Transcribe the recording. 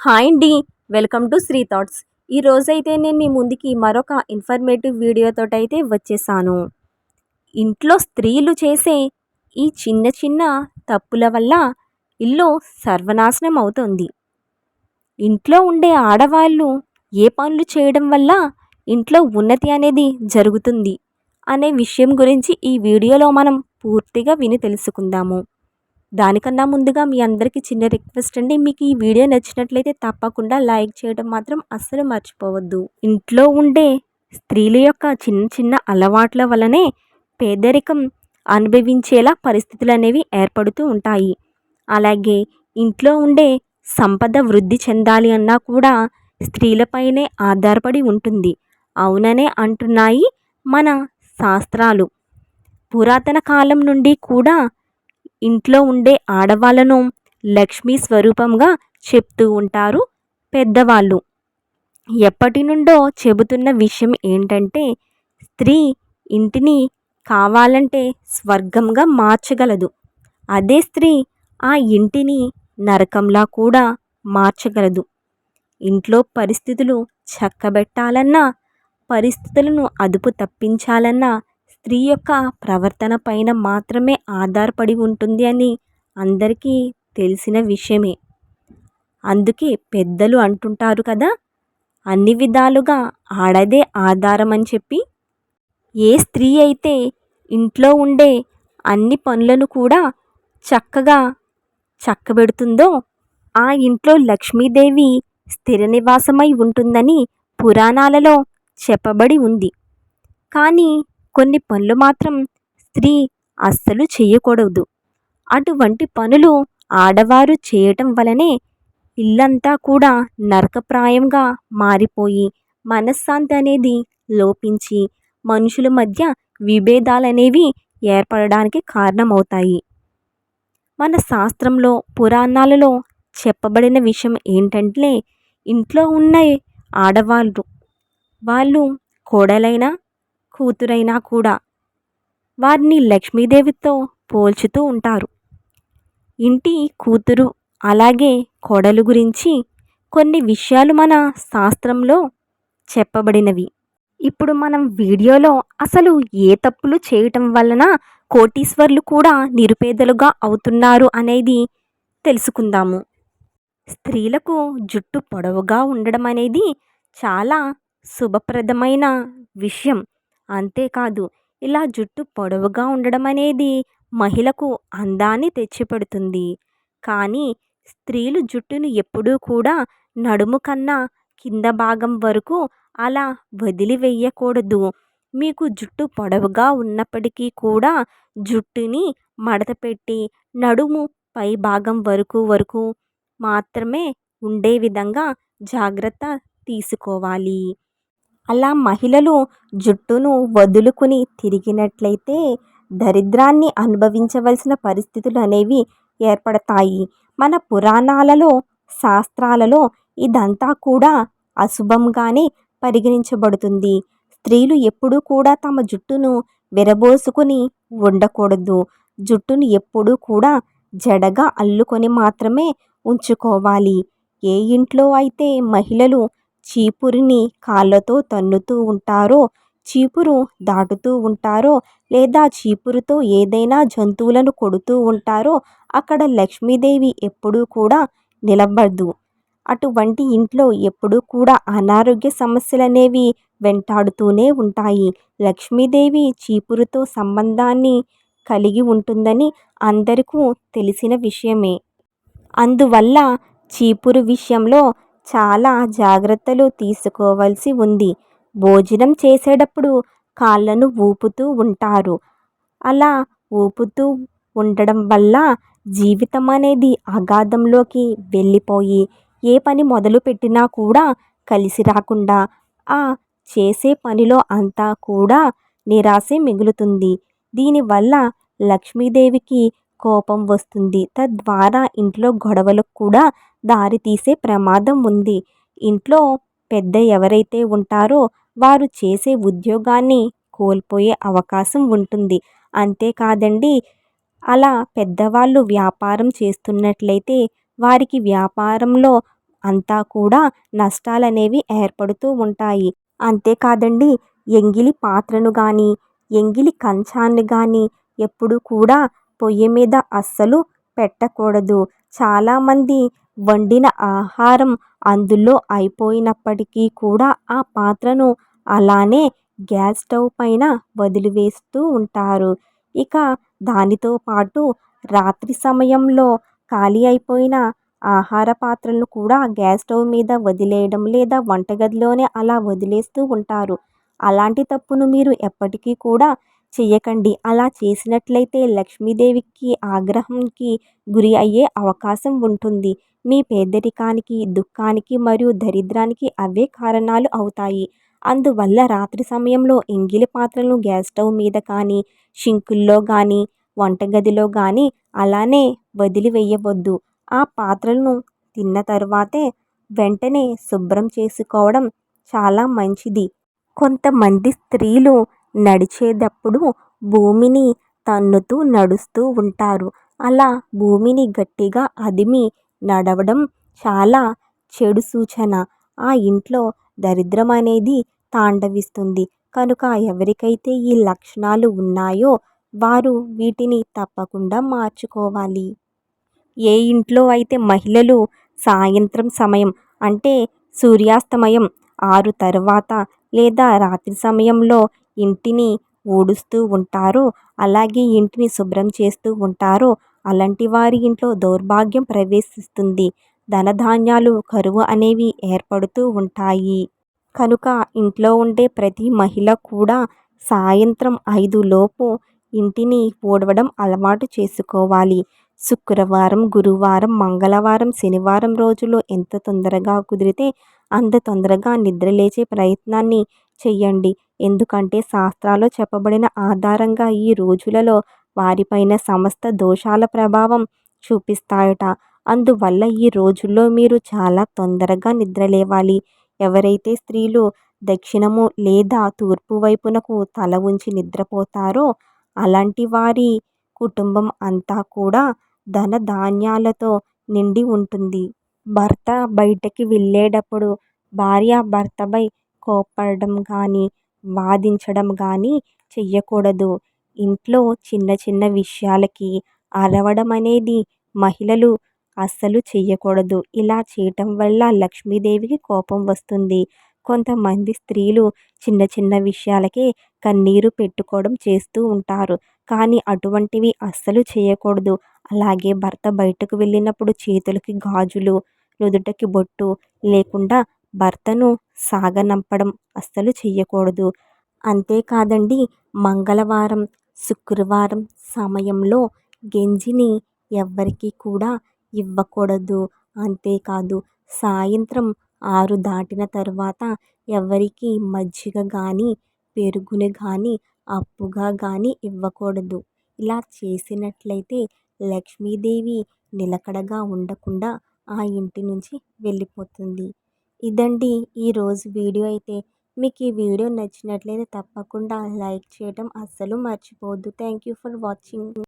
Hi అండి welcome to Shri thoughts. ఈ రోజైతే నేను మీ ముందుకి మరొక ఇన్ఫర్మేటివ్ వీడియోతో అయితే వచ్చేసాను. ఇంట్లో స్త్రీలు చేసే ఈ చిన్న చిన్న తప్పుల వల్ల ఇల్లు సర్వనాశనం అవుతుంది. ఇంట్లో ఉండే ఆడవాళ్ళు ఏ పనులు చేయడం వల్ల ఇంట్లో ఉన్నతి అనేది జరుగుతుంది అనే విషయం గురించి ఈ వీడియోలో మనం పూర్తిగా విని తెలుసుకుందాము. దానికన్నా ముందుగా మీ అందరికీ చిన్న రిక్వెస్ట్ అండి. మీకు ఈ వీడియో నచ్చినట్లయితే తప్పకుండా లైక్ చేయడం మాత్రం అస్సలు మర్చిపోవద్దు. ఇంట్లో ఉండే స్త్రీల యొక్క చిన్న చిన్న అలవాట్ల వలనే పేదరికం అనుభవించేలా పరిస్థితులు అనేవి ఏర్పడుతూ ఉంటాయి. అలాగే ఇంట్లో ఉండే సంపద వృద్ధి చెందాలి అన్నా కూడా స్త్రీలపైనే ఆధారపడి ఉంటుంది. అవుననే అంటున్నాయి మన శాస్త్రాలు. పురాతన కాలం నుండి కూడా ఇంట్లో ఉండే ఆడవాళ్ళను లక్ష్మీ స్వరూపంగా చెప్తూ ఉంటారు పెద్దవాళ్ళు. ఎప్పటి నుండో చెబుతున్న విషయం ఏంటంటే స్త్రీ ఇంటిని కావాలంటే స్వర్గంగా మార్చగలదు. అదే స్త్రీ ఆ ఇంటిని నరకంలా కూడా మార్చగలదు. ఇంట్లో పరిస్థితులు చక్కబెట్టాలన్నా పరిస్థితులను అదుపు తప్పించాలన్నా స్త్రీ యొక్క ప్రవర్తన పైన మాత్రమే ఆధారపడి ఉంటుంది అని అందరికీ తెలిసిన విషయమే. అందుకే పెద్దలు అంటుంటారు కదా అన్ని విధాలుగా ఆడదే ఆధారం అని చెప్పి. ఏ స్త్రీ అయితే ఇంట్లో ఉండే అన్ని పనులను కూడా చక్కగా చక్కబెడుతుందో ఆ ఇంట్లో లక్ష్మీదేవి స్థిర నివాసమై ఉంటుందని పురాణాలలో చెప్పబడి ఉంది. కానీ కొన్ని పనులు మాత్రం స్త్రీ అస్సలు చేయకూడదు. అటువంటి పనులు ఆడవారు చేయటం వలనే ఇల్లంతా కూడా నరకప్రాయంగా మారిపోయి మనశ్శాంతి అనేది లోపించి మనుషుల మధ్య విభేదాలనేవి ఏర్పడడానికి కారణమవుతాయి. మన శాస్త్రంలో పురాణాలలో చెప్పబడిన విషయం ఏంటంటే ఇంట్లో ఉన్న ఆడవాళ్ళు వాళ్ళు కోడలైనా కూతురైనా కూడా. వారిని లక్ష్మీదేవితో పోల్చుతూ ఉంటారు. ఇంటి కూతురు అలాగే కోడలు గురించి కొన్ని విషయాలు మన శాస్త్రంలో చెప్పబడినవి. ఇప్పుడు మనం వీడియోలో అసలు ఏ తప్పులు చేయటం వలన కోటీశ్వర్లు కూడా నిరుపేదలుగా అవుతున్నారు అనేది తెలుసుకుందాము. స్త్రీలకు జుట్టు పొడవుగా ఉండడం అనేది చాలా శుభప్రదమైన విషయం. అంతేకాదు ఇలా జుట్టు పొడవుగా ఉండడం అనేది మహిళకు అందాన్ని తెచ్చిపెడుతుంది. కానీ స్త్రీలు జుట్టును ఎప్పుడూ కూడా నడుము కన్నా కింద భాగం వరకు అలా వదిలివేయకూడదు. మీకు జుట్టు పొడవుగా ఉన్నప్పటికీ కూడా జుట్టుని మడత పెట్టి నడుము పై భాగం వరకు వరకు మాత్రమే ఉండే విధంగా జాగ్రత్త తీసుకోవాలి. అలా మహిళలు జుట్టును వదులుకుని తిరిగినట్లయితే దరిద్రాన్ని అనుభవించవలసిన పరిస్థితులు అనేవి ఏర్పడతాయి. మన పురాణాలలో శాస్త్రాలలో ఇదంతా కూడా అశుభంగానే పరిగణించబడుతుంది. స్త్రీలు ఎప్పుడూ కూడా తమ జుట్టును విరబోసుకుని ఉండకూడదు. జుట్టును ఎప్పుడూ కూడా జడగా అల్లుకొని మాత్రమే ఉంచుకోవాలి. ఏ ఇంట్లో అయితే మహిళలు చీపురిని కాళ్ళతో తన్నుతూ ఉంటారో చీపురు దాటుతూ ఉంటారో లేదా చీపురుతో ఏదైనా జంతువులను కొడుతూ ఉంటారో అక్కడ లక్ష్మీదేవి ఎప్పుడూ కూడా నిలబడదు. అటువంటి ఇంట్లో ఎప్పుడూ కూడా అనారోగ్య సమస్యలు అనేవి వెంటాడుతూనే ఉంటాయి. లక్ష్మీదేవి చీపురుతో సంబంధాన్ని కలిగి ఉంటుందని అందరికీ తెలిసిన విషయమే. అందువల్ల చీపురు విషయంలో చాలా జాగ్రత్తలు తీసుకోవాల్సి ఉంది. భోజనం చేసేటప్పుడు కాళ్ళను ఊపుతూ ఉంటారు. అలా ఊపుతూ ఉండడం వల్ల జీవితం అనేది అగాధంలోకి వెళ్ళిపోయి ఏ పని మొదలుపెట్టినా కూడా కలిసి రాకుండా ఆ చేసే పనిలో అంతా కూడా నిరాశే మిగులుతుంది. దీనివల్ల లక్ష్మీదేవికి కోపం వస్తుంది. తద్వారా ఇంట్లో గొడవలకు కూడా దారితీసే ప్రమాదం ఉంది. ఇంట్లో పెద్ద ఎవరైతే ఉంటారో వారు చేసే ఉద్యోగాన్ని కోల్పోయే అవకాశం ఉంటుంది. అంతేకాదండి అలా పెద్దవాళ్ళు వ్యాపారం చేస్తున్నట్లయితే వారికి వ్యాపారంలో అంతా కూడా నష్టాలనేవి ఏర్పడుతూ ఉంటాయి. అంతేకాదండి ఎంగిలి పాత్రను కానీ ఎంగిలి కంచాన్ని కానీ ఎప్పుడు కూడా పొయ్యి మీద అస్సలు పెట్టకూడదు. చాలామంది వండిన ఆహారం అందులో అయిపోయినప్పటికీ కూడా ఆ పాత్రను అలానే గ్యాస్ స్టవ్ పైన వదిలివేస్తూ ఉంటారు. ఇక దానితో పాటు రాత్రి సమయంలో ఖాళీ అయిపోయిన ఆహార పాత్రలను కూడా గ్యాస్ స్టవ్ మీద వదిలేయడం లేదా వంటగదిలోనే అలా వదిలేస్తూ ఉంటారు. అలాంటి తప్పును మీరు ఎప్పటికీ కూడా చెయ్యకండి. అలా చేసినట్లయితే లక్ష్మీదేవికి ఆగ్రహంకి గురి అయ్యే అవకాశం ఉంటుంది. మీ పేదరికానికి దుఃఖానికి మరియు దరిద్రానికి అవే కారణాలు అవుతాయి. అందువల్ల రాత్రి సమయంలో ఎంగిలి పాత్రలను గ్యాస్ స్టవ్ మీద కానీ షింకుల్లో కానీ వంటగదిలో కానీ అలానే వదిలివేయవద్దు. ఆ పాత్రలను తిన్న తర్వాతే వెంటనే శుభ్రం చేసుకోవడం చాలా మంచిది. కొంతమంది స్త్రీలు నడిచేటప్పుడు భూమిని తన్నుతూ నడుస్తూ ఉంటారు. అలా భూమిని గట్టిగా అదిమి నడవడం చాలా చెడు సూచన. ఆ ఇంట్లో దరిద్రం అనేది తాండవిస్తుంది. కనుక ఎవరికైతే ఈ లక్షణాలు ఉన్నాయో వారు వీటిని తప్పకుండా మార్చుకోవాలి. ఏ ఇంట్లో అయితే మహిళలు సాయంత్రం సమయం అంటే సూర్యాస్తమయం ఆరు తర్వాత లేదా రాత్రి సమయంలో ఇంటిని ఊడుస్తూ ఉంటారు. అలాగే ఇంటిని శుభ్రం చేస్తూ ఉంటారు. అలాంటి వారి ఇంట్లో దౌర్భాగ్యం ప్రవేశిస్తుంది. ధనధాన్యాలు కరువు అనేవి ఏర్పడుతూ ఉంటాయి. కనుక ఇంట్లో ఉండే ప్రతి మహిళ కూడా సాయంత్రం ఐదు లోపు ఇంటిని ఊడవడం అలవాటు చేసుకోవాలి. శుక్రవారం గురువారం మంగళవారం శనివారం రోజుల్లో ఎంత తొందరగా కుదిరితే అంత తొందరగా నిద్రలేచే ప్రయత్నాన్ని చెయ్యండి. ఎందుకంటే శాస్త్రాల్లో చెప్పబడిన ఆధారంగా ఈ రోజులలో వారిపైన సమస్త దోషాల ప్రభావం చూపిస్తాయట. అందువల్ల ఈ రోజుల్లో మీరు చాలా తొందరగా నిద్రలేవాలి. ఎవరైతే స్త్రీలు దక్షిణము లేదా తూర్పు వైపునకు తల ఉంచి నిద్రపోతారో అలాంటి వారి కుటుంబం అంతా కూడా ధన ధాన్యాలతో నిండి ఉంటుంది. భర్త బయటకి వెళ్ళేటప్పుడు భార్య భర్తపై కోప్పడడం కానీ వాదించడం కానీ చెయ్యకూడదు. ఇంట్లో చిన్న చిన్న విషయాలకి అరవడం అనేది మహిళలు అస్సలు చెయ్యకూడదు. ఇలా చేయటం వల్ల లక్ష్మీదేవికి కోపం వస్తుంది. కొంతమంది స్త్రీలు చిన్న చిన్న విషయాలకే కన్నీరు పెట్టుకోవడం చేస్తూ ఉంటారు. కానీ అటువంటివి అస్సలు చేయకూడదు అలాగే భర్త బయటకు వెళ్ళినప్పుడు చేతులకి గాజులు నుదుటకి బొట్టు లేకుండా భర్తను సాగనంపడం అస్సలు చేయకూడదు అంతేకాదండి మంగళవారం శుక్రవారం సమయంలో గెంజిని ఎవ్వరికీ కూడా ఇవ్వకూడదు. అంతేకాదు సాయంత్రం ఆరు దాటిన తర్వాత ఎవరికీ మజ్జిగ కానీ పెరుగుని కానీ అప్పుగా కానీ ఇవ్వకూడదు. ఇలా చేసినట్లయితే లక్ష్మీదేవి నిలకడగా ఉండకుండా ఆ ఇంటి నుంచి వెళ్ళిపోతుంది. ఇదండి ఈరోజు వీడియో. అయితే మీకు ఈ వీడియో నచ్చినట్లయితే తప్పకుండా లైక్ చేయడం అస్సలు మర్చిపోవద్దు. Thank you for watching.